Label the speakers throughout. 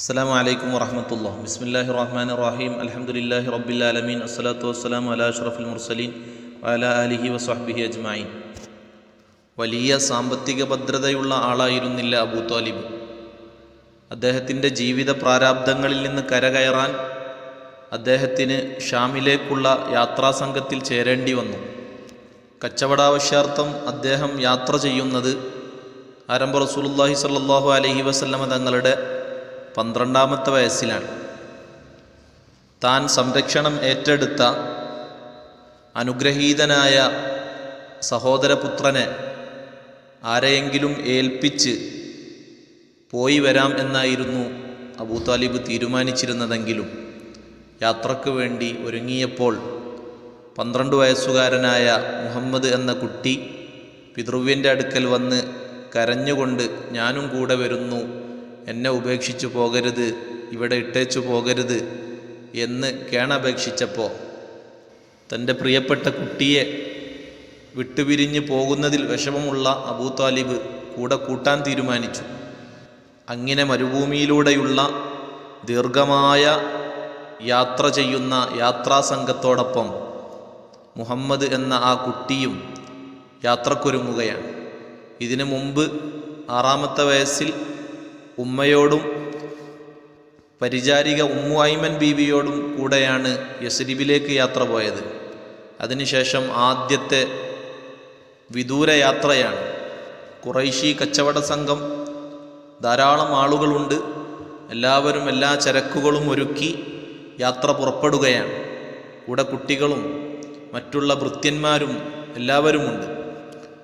Speaker 1: അസ്സാം വലൈക്കും വറഹമത്തുള്ള ബിസ്മില്ലാഹി റഹ്മാൻ റഹീം അലഹമുല്ലാഹി റബ്ബിലാലമീൻ അസ്സലാത്തു വസ്സലാം അല അഷ്റഫുൽ മുർസലീൻ വല അലിഹി വസ്ഹബിഹി അജ്മായിൻ വലിയ സാമ്പത്തിക ഭദ്രതയുള്ള ആളായിരുന്നില്ല അബൂ താലിബ് അദ്ദേഹത്തിന്റെ ജീവിത പ്രാരാബ്ദങ്ങളിൽ നിന്ന് കരകയറാൻ അദ്ദേഹത്തിന് ഷാമിലേക്കുള്ള യാത്രാസംഘത്തിൽ ചേരേണ്ടി വന്നു. കച്ചവടാവശ്യാർത്ഥം അദ്ദേഹം യാത്ര ചെയ്യുന്നത് ആരംഭ റസൂലുല്ലാഹി സല്ലാഹു അലഹി വസല്ലമ തങ്ങളുടെ പന്ത്രണ്ടാമത്തെ വയസ്സിലാണ്. താൻ സംരക്ഷണം ഏറ്റെടുത്ത അനുഗ്രഹീതനായ സഹോദരപുത്രനെ ആരെയെങ്കിലും ഏൽപ്പിച്ച് പോയി വരാം എന്നായിരുന്നു അബൂതാലിബ് തീരുമാനിച്ചിരുന്നതെങ്കിലും യാത്രയ്ക്ക് വേണ്ടി ഒരുങ്ങിയപ്പോൾ പന്ത്രണ്ട് വയസ്സുകാരനായ മുഹമ്മദ് എന്ന കുട്ടി പിതൃവ്യന്റെ അടുക്കൽ വന്ന് കരഞ്ഞുകൊണ്ട് ഞാനും കൂടെ വരുന്നു എന്നെ ഉപേക്ഷിച്ചു പോകരുത് ഇവിടെ ഇട്ടേച്ചു പോകരുത് എന്ന് കേണപേക്ഷിച്ചപ്പോൾ തന്റെ പ്രിയപ്പെട്ട കുട്ടിയെ വിട്ടുപിരിഞ്ഞ് പോകുന്നതിൽ വിഷമമുള്ള അബൂത്താലിബ് കൂടെ കൂട്ടാൻ തീരുമാനിച്ചു. അങ്ങനെ മരുഭൂമിയിലൂടെയുള്ള ദീർഘമായ യാത്ര ചെയ്യുന്ന യാത്രാ സംഘത്തോടൊപ്പം മുഹമ്മദ് എന്ന ആ കുട്ടിയും യാത്രക്കൊരുങ്ങുകയാണ്. ഇതിനു മുമ്പ് ആറാമത്തെ വയസ്സിൽ ഉമ്മയോടും പരിചാരിക ഉമ്മു ഐമൻ ബീവിയോടും കൂടെയാണ് യസ്രിബിലേക്ക് യാത്ര പോയത്. അതിനുശേഷം ആദ്യത്തെ വിദൂര യാത്രയാണ്. കുറൈശി കച്ചവട സംഘം ധാരാളം ആളുകളുണ്ട്. എല്ലാവരും എല്ലാ ചരക്കുകളും ഒരുക്കി യാത്ര പുറപ്പെടുകയാണ്. കൂടെ കുട്ടികളും മറ്റുള്ള ഭൃത്യന്മാരും എല്ലാവരുമുണ്ട്.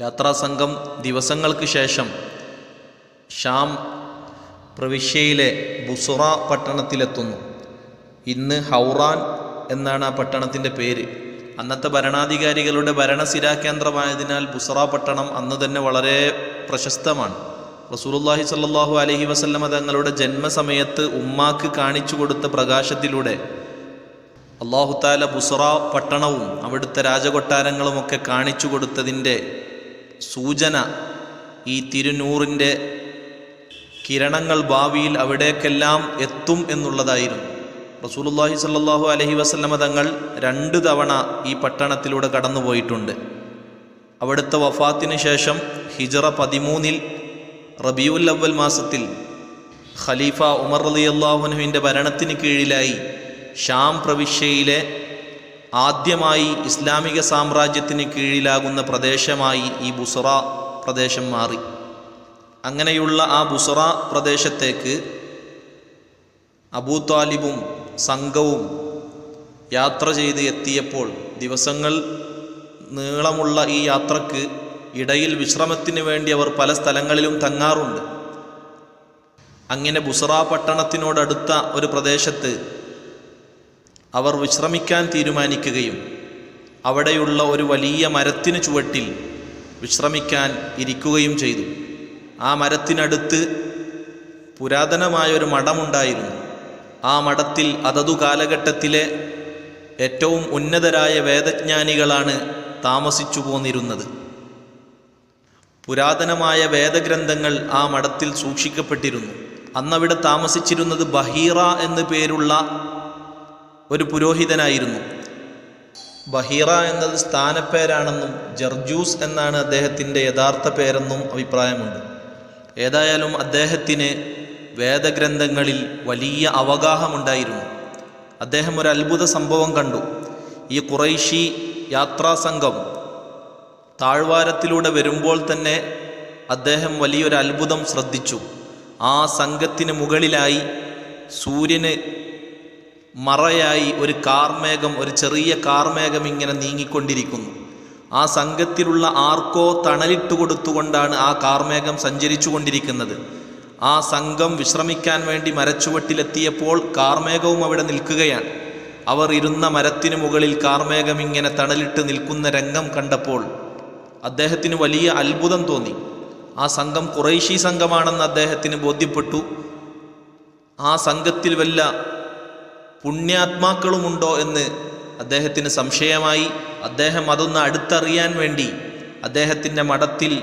Speaker 1: യാത്രാസംഘം ദിവസങ്ങൾക്ക് ശേഷം ഷാം പ്രവിശ്യയിലെ ബുസുറ പട്ടണത്തിലെത്തുന്നു. ഇന്ന് ഹൗറാൻ എന്നാണ് ആ പട്ടണത്തിന്റെ പേര്. അന്നത്തെ ഭരണാധികാരികളുടെ ഭരണസിരാ കേന്ദ്രമായതിനാൽ ബുസറ പട്ടണം അന്ന് തന്നെ വളരെ പ്രശസ്തമാണ്. റസൂലുല്ലാഹി സല്ലാഹു അലഹി വസല്ലമ തങ്ങളുടെ ജന്മസമയത്ത് ഉമ്മാക്ക് കാണിച്ചു കൊടുത്ത പ്രകാശത്തിലൂടെ അള്ളാഹുത്താല ബുസറ പട്ടണവും അവിടുത്തെ രാജകൊട്ടാരങ്ങളുമൊക്കെ കാണിച്ചു കൊടുത്തതിന്റെ സൂചന ഈ തിരുനൂറിന്റെ കിരണങ്ങൾ ഭാവിയിൽ അവിടേക്കെല്ലാം എത്തും എന്നുള്ളതായിരുന്നു. റസൂലുല്ലാഹി സല്ലാഹു അലഹി വസല്ലമ തങ്ങൾ രണ്ട് തവണ ഈ പട്ടണത്തിലൂടെ കടന്നുപോയിട്ടുണ്ട്. അവിടുത്തെ വഫാത്തിന് ശേഷം ഹിജറ പതിമൂന്നിൽ റബിയുൽ അവൽ മാസത്തിൽ ഖലീഫ ഉമർ അലി അള്ളാഹുനുവിന്റെ ഭരണത്തിന് കീഴിലായി ഷാം പ്രവിശ്യയിലെ ആദ്യമായി ഇസ്ലാമിക സാമ്രാജ്യത്തിന് കീഴിലാകുന്ന പ്രദേശമായി ഈ ബുസറ പ്രദേശം മാറി. അങ്ങനെയുള്ള ആ ബുസറ പ്രദേശത്തേക്ക് അബൂ താലിബും സംഘവും യാത്ര ചെയ്ത് എത്തിയപ്പോൾ ദിവസങ്ങൾ നീളമുള്ള ഈ യാത്രയ്ക്ക് ഇടയിൽ വിശ്രമത്തിന് വേണ്ടി അവർ പല സ്ഥലങ്ങളിലും തങ്ങാറുണ്ട്. അങ്ങനെ ബുസറ പട്ടണത്തിനോടടുത്ത ഒരു പ്രദേശത്ത് അവർ വിശ്രമിക്കാൻ തീരുമാനിക്കുകയും അവിടെയുള്ള ഒരു വലിയ മരത്തിന് ചുവട്ടിൽ വിശ്രമിക്കാൻ ഇരിക്കുകയും ചെയ്തു. ആ മരത്തിനടുത്ത് പുരാതനമായ ഒരു മഠമുണ്ടായിരുന്നു. ആ മഠത്തിൽ അതതു കാലഘട്ടത്തിലെ ഏറ്റവും ഉന്നതരായ വേദജ്ഞാനികളാണ് താമസിച്ചു പോന്നിരുന്നത്. പുരാതനമായ വേദഗ്രന്ഥങ്ങൾ ആ മഠത്തിൽ സൂക്ഷിക്കപ്പെട്ടിരുന്നു. അന്നവിടെ താമസിച്ചിരുന്നത് ബഹീറ എന്നു പേരുള്ള ഒരു പുരോഹിതനായിരുന്നു. ബഹീറ എന്നത് സ്ഥാനപ്പേരാണെന്നും ജർജൂസ് എന്നാണ് അദ്ദേഹത്തിന്റെ യഥാർത്ഥ പേരെന്നും അഭിപ്രായമുണ്ട്. ഏതായാലും അദ്ദേഹത്തിന് വേദഗ്രന്ഥങ്ങളിൽ വലിയ അവഗാഹമുണ്ടായിരുന്നു. അദ്ദേഹം ഒരു അത്ഭുത സംഭവം കണ്ടു. ഈ കുറൈശി യാത്രാസംഘം താഴ്വാരത്തിലൂടെ വരുമ്പോൾ തന്നെ അദ്ദേഹം വലിയൊരു അത്ഭുതം ശ്രദ്ധിച്ചു. ആ സംഘത്തിന് മുകളിലായി സൂര്യന് മറയായി ഒരു കാർമേഘം ഒരു ചെറിയ കാർമേഘം ഇങ്ങനെ നീങ്ങിക്കൊണ്ടിരിക്കുന്നു. ആ സംഘത്തിലുള്ള ആർക്കോ തണലിട്ട് കൊടുത്തുകൊണ്ടാണ് ആ കാർമേഘം സഞ്ചരിച്ചു കൊണ്ടിരിക്കുന്നത് ആ സംഘം വിശ്രമിക്കാൻ വേണ്ടി മരച്ചുവട്ടിലെത്തിയപ്പോൾ കാർമേഘവും അവിടെ നിൽക്കുകയാണ്. അവർ ഇരുന്ന മരത്തിനു മുകളിൽ കാർമേഘം ഇങ്ങനെ തണലിട്ട് നിൽക്കുന്ന രംഗം കണ്ടപ്പോൾ അദ്ദേഹത്തിന് വലിയ അത്ഭുതം തോന്നി. ആ സംഘം കുറേശി സംഘമാണെന്ന് അദ്ദേഹത്തിന് ബോധ്യപ്പെട്ടു. ആ സംഘത്തിൽ വല്ല പുണ്യാത്മാക്കളുമുണ്ടോ എന്ന് അദ്ദേഹത്തിന് സംശയമായി അദ്ദേഹം അതൊന്ന് അടുത്തറിയാൻ വേണ്ടി അദ്ദേഹത്തിന്റെ മഠത്തിൽ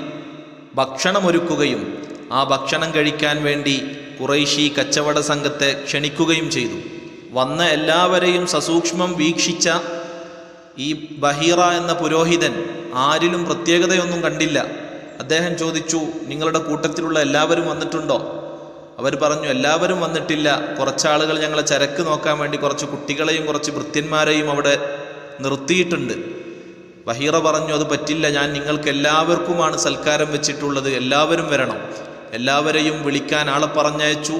Speaker 1: ഭക്ഷണമൊരുക്കുകയും ആ ഭക്ഷണം കഴിക്കാൻ വേണ്ടി കുറൈശി കച്ചവട സംഘത്തെ ക്ഷണിക്കുകയും ചെയ്തു. വന്ന എല്ലാവരെയും സസൂക്ഷ്മം വീക്ഷിച്ച ഈ ബഹീറ എന്ന പുരോഹിതൻ ആരിലും പ്രത്യേകതയൊന്നും കണ്ടില്ല. അദ്ദേഹം ചോദിച്ചു നിങ്ങളുടെ കൂട്ടത്തിലുള്ള എല്ലാവരും വന്നിട്ടുണ്ടോ? അവർ പറഞ്ഞു എല്ലാവരും വന്നിട്ടില്ല. കുറച്ചാളുകൾ ഞങ്ങളെ ചരക്ക് നോക്കാൻ വേണ്ടി കുറച്ച് കുട്ടികളെയും കുറച്ച് വൃത്യന്മാരെയും അവിടെ നിർത്തിയിട്ടുണ്ട്. വഹീറ പറഞ്ഞു അത് പറ്റില്ല. ഞാൻ നിങ്ങൾക്ക് എല്ലാവർക്കുമാണ് സൽക്കാരം വെച്ചിട്ടുള്ളത്. എല്ലാവരും വരണം. എല്ലാവരെയും വിളിക്കാൻ ആളെ പറഞ്ഞയച്ചു.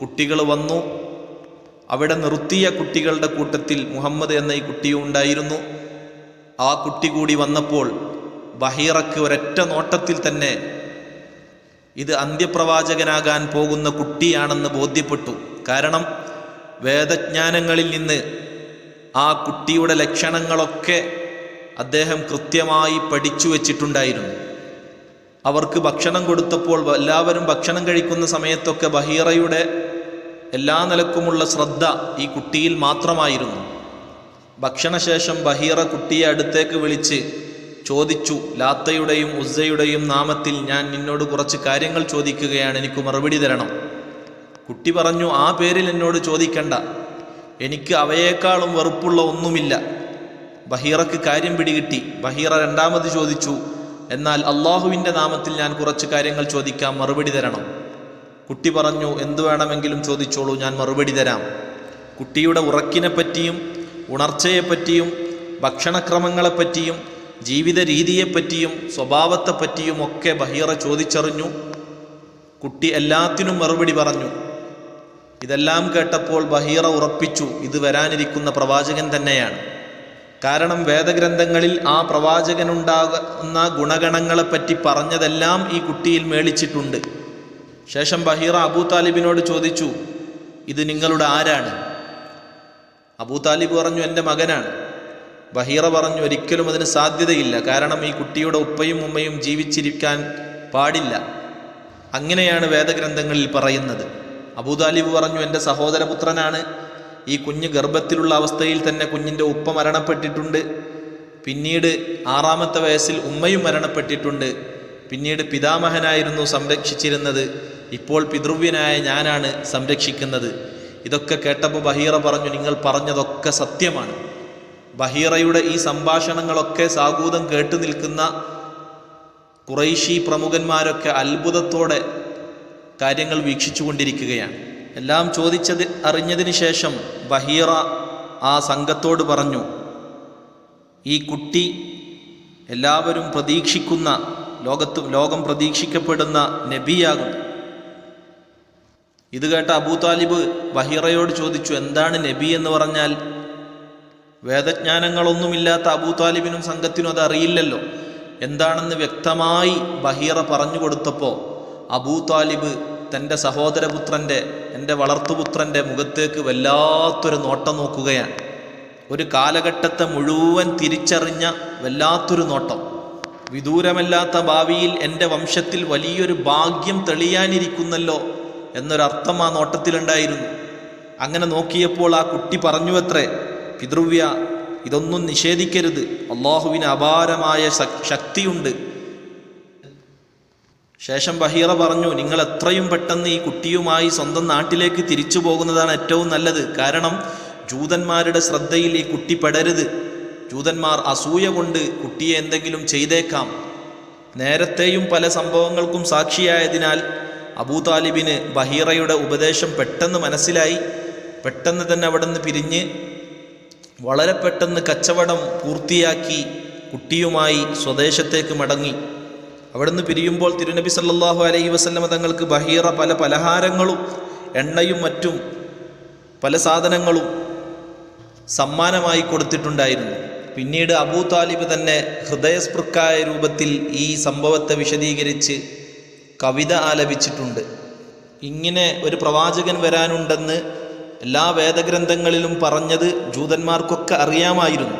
Speaker 1: കുട്ടികൾ വന്നു. അവിടെ നിർത്തിയ കുട്ടികളുടെ കൂട്ടത്തിൽ മുഹമ്മദ് എന്ന ഈ കുട്ടിയും ഉണ്ടായിരുന്നു. ആ കുട്ടി കൂടി വന്നപ്പോൾ ബഹീറക്ക് ഒരൊറ്റ നോട്ടത്തിൽ തന്നെ ഇത് അന്ത്യപ്രവാചകനാകാൻ പോകുന്ന കുട്ടിയാണെന്ന് ബോധ്യപ്പെട്ടു. കാരണം വേദജ്ഞാനങ്ങളിൽ നിന്ന് ആ കുട്ടിയുടെ ലക്ഷണങ്ങളൊക്കെ അദ്ദേഹം കൃത്യമായി പഠിച്ചു വച്ചിട്ടുണ്ടായിരുന്നു. അവർക്ക് ഭക്ഷണം കൊടുത്തപ്പോൾ എല്ലാവരും ഭക്ഷണം കഴിക്കുന്ന സമയത്തൊക്കെ ബഹീറയുടെ എല്ലാ നിലക്കുമുള്ള ശ്രദ്ധ ഈ കുട്ടിയിൽ മാത്രമായിരുന്നു. ഭക്ഷണശേഷം ബഹീറ കുട്ടിയെ അടുത്തേക്ക് വിളിച്ച് ചോദിച്ചു ലാത്തയുടെയും ഉസ്സയുടെയും നാമത്തിൽ ഞാൻ നിന്നോട് കുറച്ച് കാര്യങ്ങൾ ചോദിക്കുകയാണ് എനിക്ക് മറുപടി തരണം. കുട്ടി പറഞ്ഞു ആ പേരിൽ എന്നോട് ചോദിക്കണ്ട. എനിക്ക് അവയേക്കാളും വെറുപ്പുള്ള ഒന്നുമില്ല. ബഹീറക്ക് കാര്യം പിടികിട്ടി. ബഹീറ രണ്ടാമത് ചോദിച്ചു എന്നാൽ അള്ളാഹുവിന്റെ നാമത്തിൽ ഞാൻ കുറച്ച് കാര്യങ്ങൾ ചോദിക്കാം മറുപടി തരണം. കുട്ടി പറഞ്ഞു എന്തു വേണമെങ്കിലും ചോദിച്ചോളൂ ഞാൻ മറുപടി തരാം. കുട്ടിയുടെ ഉറക്കിനെപ്പറ്റിയും ഉണർച്ചയെപ്പറ്റിയും ഭക്ഷണക്രമങ്ങളെപ്പറ്റിയും ജീവിത രീതിയെപ്പറ്റിയും സ്വഭാവത്തെപ്പറ്റിയും ഒക്കെ ബഹീറ ചോദിച്ചറിഞ്ഞു. കുട്ടി എല്ലാത്തിനും മറുപടി പറഞ്ഞു. ഇതെല്ലാം കേട്ടപ്പോൾ ബഹീറ ഉറപ്പിച്ചു ഇത് വരാനിരിക്കുന്ന പ്രവാചകൻ തന്നെയാണ്. കാരണം വേദഗ്രന്ഥങ്ങളിൽ ആ പ്രവാചകനുണ്ടാകുന്ന ഗുണഗണങ്ങളെപ്പറ്റി പറഞ്ഞതെല്ലാം ഈ കുട്ടിയിൽ മേളിച്ചിട്ടുണ്ട്. ശേഷം ബഹീറ അബൂ താലിബിനോട് ചോദിച്ചു ഇത് നിങ്ങളുടെ ആരാണ്? അബൂ താലിബ് പറഞ്ഞു എന്റെ മകനാണ്. ബഹീറ പറഞ്ഞു ഒരിക്കലും അതിന് സാധ്യതയില്ല. കാരണം ഈ കുട്ടിയുടെ ഉപ്പയും ഉമ്മയും ജീവിച്ചിരിക്കാൻ പാടില്ല. അങ്ങനെയാണ് വേദഗ്രന്ഥങ്ങളിൽ പറയുന്നത്. അബൂദാലിബ് പറഞ്ഞു എന്റെ സഹോദരപുത്രനാണ്. ഈ കുഞ്ഞ് ഗർഭത്തിലുള്ള അവസ്ഥയിൽ തന്നെ കുഞ്ഞിന്റെ ഉപ്പ മരണപ്പെട്ടിട്ടുണ്ട്. പിന്നീട് ആറാമത്തെ വയസ്സിൽ ഉമ്മയും മരണപ്പെട്ടിട്ടുണ്ട്. പിന്നീട് പിതാമഹനായിരുന്നു സംരക്ഷിച്ചിരുന്നത്. ഇപ്പോൾ പിതൃവ്യനായ ഞാനാണ് സംരക്ഷിക്കുന്നത്. ഇതൊക്കെ കേട്ടപ്പോൾ ബഹീറ പറഞ്ഞു നിങ്ങൾ പറഞ്ഞതൊക്കെ സത്യമാണ്. ബഹീറയുടെ ഈ സംഭാഷണങ്ങളൊക്കെ സാഗൂതം കേട്ടു നിൽക്കുന്ന കുറൈശി പ്രമുഖന്മാരൊക്കെ അത്ഭുതത്തോടെ കാര്യങ്ങൾ വീക്ഷിച്ചുകൊണ്ടിരിക്കുകയാണ്. എല്ലാം ചോദിച്ചത് അറിഞ്ഞതിന് ശേഷം ബഹീറ ആ സംഘത്തോട് പറഞ്ഞു ഈ കുട്ടി എല്ലാവരും പ്രതീക്ഷിക്കുന്ന ലോകത്ത് ലോകം പ്രതീക്ഷിക്കപ്പെടുന്ന നബിയാകും. ഇത് കേട്ട അബൂ താലിബ് ബഹീറയോട് ചോദിച്ചു എന്താണ് നബി എന്ന് പറഞ്ഞാൽ? വേദജ്ഞാനങ്ങളൊന്നുമില്ലാത്ത അബൂ താലിബിനും സംഘത്തിനും അത് അറിയില്ലല്ലോ. എന്താണെന്ന് വ്യക്തമായി ബഹീറ പറഞ്ഞു കൊടുത്തപ്പോൾ അബൂ താലിബ് തന്റെ സഹോദരപുത്രന്റെ എന്റെ വളർത്തുപുത്രന്റെ മുഖത്തേക്ക് വല്ലാത്തൊരു നോട്ടം നോക്കുകയാണ്. ഒരു കാലഘട്ടത്തെ മുഴുവൻ തിരിച്ചറിഞ്ഞ വല്ലാത്തൊരു നോട്ടം. വിദൂരമല്ലാത്ത ഭാവിയിൽ എന്റെ വംശത്തിൽ വലിയൊരു ഭാഗ്യം തെളിയാനിരിക്കുന്നല്ലോ എന്നൊരർത്ഥം ആ നോട്ടത്തിലുണ്ടായിരുന്നു. അങ്ങനെ നോക്കിയപ്പോൾ ആ കുട്ടി പറഞ്ഞുവത്രേ പിതൃവ്യ ഇതൊന്നും നിഷേധിക്കരുത്. അള്ളാഹുവിന് അപാരമായ ശക്തിയുണ്ട്. ശേഷം ബഹീറ പറഞ്ഞു നിങ്ങൾ എത്രയും പെട്ടെന്ന് ഈ കുട്ടിയുമായി സ്വന്തം നാട്ടിലേക്ക് തിരിച്ചു പോകുന്നതാണ് ഏറ്റവും നല്ലത്. കാരണം ജൂതന്മാരുടെ ശ്രദ്ധയിൽ ഈ കുട്ടി പെടരുത്. ജൂതന്മാർ അസൂയ കൊണ്ട് കുട്ടിയെ എന്തെങ്കിലും ചെയ്തേക്കാം. നേരത്തെയും പല സംഭവങ്ങൾക്കും സാക്ഷിയായതിനാൽ അബൂ താലിബിന് ബഹീറയുടെ ഉപദേശം പെട്ടെന്ന് മനസ്സിലായി. പെട്ടെന്ന് തന്നെ അവിടെ നിന്ന് പിരിഞ്ഞ് വളരെ പെട്ടെന്ന് കച്ചവടം പൂർത്തിയാക്കി കുട്ടിയുമായി സ്വദേശത്തേക്ക് മടങ്ങി. അവിടുന്ന് പിരിയുമ്പോൾ തിരുനബി സല്ലാഹു അലൈഹി വസ്ലമ തങ്ങൾക്ക് ബഹീറ പല പലഹാരങ്ങളും എണ്ണയും മറ്റും പല സാധനങ്ങളും സമ്മാനമായി കൊടുത്തിട്ടുണ്ടായിരുന്നു. പിന്നീട് അബൂ താലിബ് തന്നെ ഹൃദയസ്പൃക്കായ രൂപത്തിൽ ഈ സംഭവത്തെ വിശദീകരിച്ച് കവിത ആലപിച്ചിട്ടുണ്ട്. ഇങ്ങനെ ഒരു പ്രവാചകൻ വരാനുണ്ടെന്ന് എല്ലാ വേദഗ്രന്ഥങ്ങളിലും പറഞ്ഞത് ജൂതന്മാർക്കൊക്കെ അറിയാമായിരുന്നു.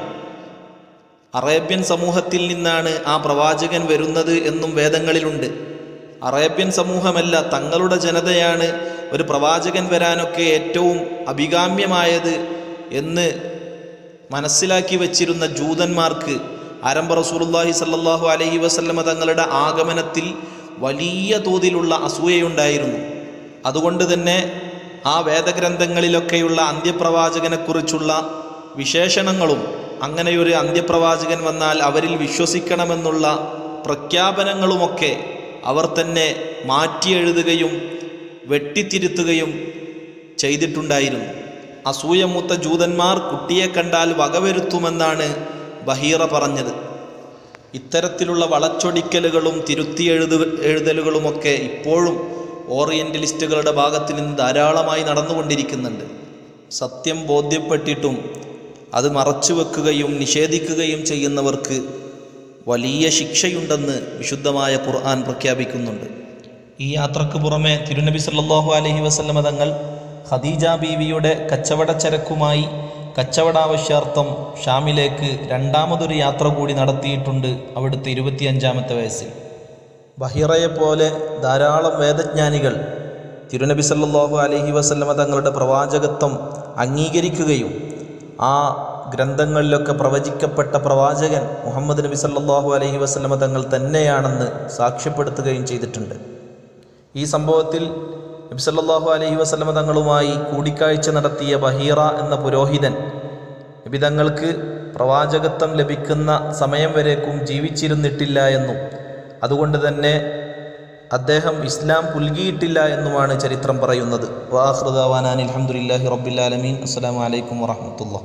Speaker 1: അറേബ്യൻ സമൂഹത്തിൽ നിന്നാണ് ആ പ്രവാചകൻ വരുന്നത് എന്നും വേദങ്ങളിലുണ്ട്. അറേബ്യൻ സമൂഹമല്ല തങ്ങളുടെ ജനതയാണ് ഒരു പ്രവാചകൻ വരാനൊക്കെ ഏറ്റവും അഭികാമ്യമായത് എന്ന് മനസ്സിലാക്കി വച്ചിരുന്ന ജൂതന്മാർക്ക് ആരംഭ റസൂലുള്ളാഹി സല്ലാഹു അലഹി വസല്ലമ തങ്ങളുടെ ആഗമനത്തിൽ വലിയ തോതിലുള്ള അസൂയയുണ്ടായിരുന്നു. അതുകൊണ്ട് തന്നെ ആ വേദഗ്രന്ഥങ്ങളിലൊക്കെയുള്ള അന്ത്യപ്രവാചകനെക്കുറിച്ചുള്ള വിശേഷണങ്ങളും അങ്ങനെയൊരു അന്ത്യപ്രവാചകൻ വന്നാൽ അവരിൽ വിശ്വസിക്കണമെന്നുള്ള പ്രഖ്യാപനങ്ങളുമൊക്കെ അവർ തന്നെ മാറ്റിയെഴുതുകയും വെട്ടിത്തിരുത്തുകയും ചെയ്തിട്ടുണ്ടായിരുന്നു. അസൂയമൂത്ത ജൂതന്മാർ കുട്ടിയെ കണ്ടാൽ വകവരുത്തുമെന്നാണ് ബഹീറ പറഞ്ഞത്. ഇത്തരത്തിലുള്ള വളച്ചൊടിക്കലുകളും തിരുത്തി എഴുതു എഴുതലുകളുമൊക്കെ ഇപ്പോഴും ഓറിയന്റലിസ്റ്റുകളുടെ ഭാഗത്ത് നിന്ന് ധാരാളമായി നടന്നുകൊണ്ടിരിക്കുന്നുണ്ട്. സത്യം ബോധ്യപ്പെട്ടിട്ടും അത് മറച്ചു വെക്കുകയും നിഷേധിക്കുകയും ചെയ്യുന്നവർക്ക് വലിയ ശിക്ഷയുണ്ടെന്ന് വിശുദ്ധമായ ഖുർആൻ പ്രഖ്യാപിക്കുന്നുണ്ട്. ഈ യാത്രയ്ക്ക് പുറമെ തിരുനബി സല്ലാഹു അലഹി വസല്ലമ തങ്ങൾ ഖദീജ ബീവിയുടെ കച്ചവട ചരക്കുമായി കച്ചവടാവശ്യാർത്ഥം ഷാമിലേക്ക് രണ്ടാമതൊരു യാത്ര കൂടി നടത്തിയിട്ടുണ്ട് അവിടുത്തെ ഇരുപത്തിയഞ്ചാമത്തെ വയസ്സിൽ. ബഹിറയെ പോലെ ധാരാളം വേദജ്ഞാനികൾ തിരുനബി സല്ലാഹു അലഹി വസല്ലമ തങ്ങളുടെ പ്രവാചകത്വം അംഗീകരിക്കുകയും ആ ഗ്രന്ഥങ്ങളിലൊക്കെ പ്രവചിക്കപ്പെട്ട പ്രവാചകൻ മുഹമ്മദ് നബി സല്ലാഹു അലഹി വസല്ലമ തങ്ങൾ തന്നെയാണെന്ന് സാക്ഷ്യപ്പെടുത്തുകയും ചെയ്തിട്ടുണ്ട്. ഈ സംഭവത്തിൽ നബി സല്ലാഹു അലഹി വസല്ലമ തങ്ങളുമായി കൂടിക്കാഴ്ച നടത്തിയ ബഹീറ എന്ന പുരോഹിതൻ നബി തങ്ങൾക്ക് പ്രവാചകത്വം ലഭിക്കുന്ന സമയം വരേക്കും ജീവിച്ചിരുന്നിട്ടില്ല എന്നും അതുകൊണ്ട് തന്നെ അദ്ദേഹം ഇസ്ലാം പുൽകിയിട്ടില്ല എന്നുമാണ് ചരിത്രം പറയുന്നത്. വാഹൃദാവാനാൻ അലഹമുല്ലാഹി റബ്ബിലാലമീൻ അസ്സലാമു അലൈക്കും വറഹമത്തുള്ള